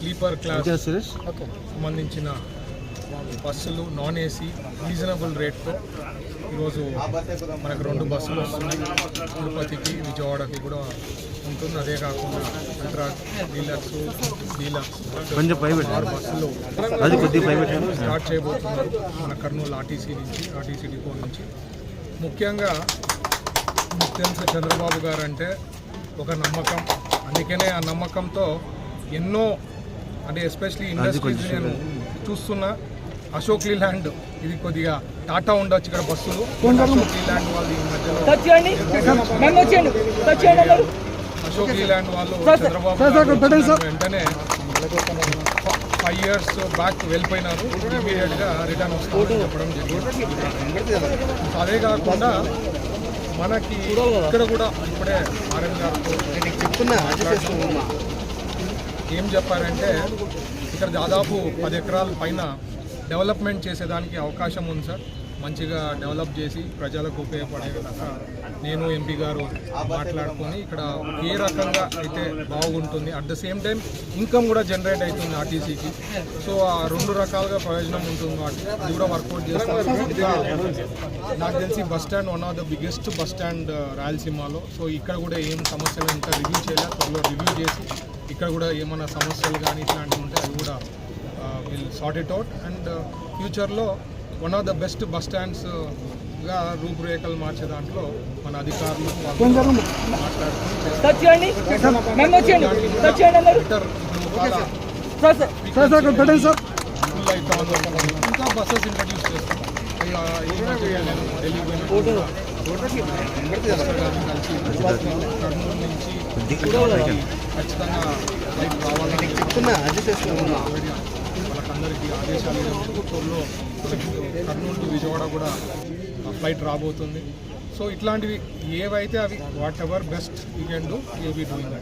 Sleeper class సంబంధించిన బస్సులు non AC reasonable రేట్తో ఈరోజు మనకు రెండు బస్సులు వస్తున్నాయి. తిరుపతికి విజయవాడకి కూడా ఉంటుంది. అదే కాకుండా అల్ట్రా డీలక్స్ డీలక్స్ ఆరు బస్సులు స్టార్ట్ చేయబోతున్నారు. మన కర్నూలు ఆర్టీసీ నుంచి ఆర్టీసీ డిపో నుంచి. ముఖ్యంగా మీకు తెలుసు చంద్రబాబు గారు అంటే ఒక నమ్మకం. అందుకనే ఆ నమ్మకంతో ఎన్నో అంటే ఎస్పెషలీ ఇండస్ట్రీస్ నేను చూస్తున్నా అశోక్ లీలాండ్ ఇది కొద్దిగా టాటా ఉండొచ్చు ఇక్కడ బస్సులు. అశోక్ లీలాండ్ వాళ్ళు ఈ మధ్యలో అశోక్ లీలాండ్ వాళ్ళు చంద్రబాబు గారు వెంటనే ఫైవ్ ఇయర్స్ బ్యాక్ వెళ్ళిపోయినారు. ఇమీడియట్గా రిటర్న్ వస్తామని చెప్పడం జరిగింది. అదే కాకుండా మనకి ఇక్కడ కూడా ఇప్పుడే ఆర్ఎం మాట్లాడుతూ ఏం చెప్పారంటే ఇక్కడ దాదాపు పది ఎకరాల పైన డెవలప్మెంట్ చేసేదానికి అవకాశం ఉంది సార్. మంచిగా డెవలప్ చేసి ప్రజలకు ఉపయోగపడే విధంగా నేను ఎంపీ గారు మాట్లాడుకొని ఇక్కడ ఏ రకంగా అయితే బాగుంటుంది at the same time income కూడా జనరేట్ అవుతుంది ఆర్టీసీకి. సో ఆ రెండు రకాలుగా ప్రయోజనం ఉంటుంది కాబట్టి అది కూడా వర్కౌట్ చేస్తారు. నాకు తెలిసి bus stand one of the biggest bus stand రాయలసీమలో. సో ఇక్కడ కూడా ఏం సమస్యలు ఇంకా రివ్యూ చేయాలి త్వరలో రివ్యూ చేసి ఇక్కడ కూడా ఏమైనా సమస్యలు కానీ ఇట్లాంటివి ఉంటే అది కూడా will sort it out and ఫ్యూచర్లో one of the best bus స్టాండ్స్గా రూపురేఖలు మార్చే దాంట్లో మన అధికారులు. ఇంకా బస్సెస్ ఇంట్రడ్యూస్ చేస్తాం. ఢిల్లీ కలిసి కర్నూలు నుంచి ఖచ్చితంగా ఫ్లైట్ కావాలని వాళ్ళకందరికీ ఆదేశాలు త్వరలో కర్నూలు టు విజయవాడ కూడా ఫ్లైట్ రాబోతుంది. సో ఇట్లాంటివి ఏవైతే అవి whatever best you can do you be doing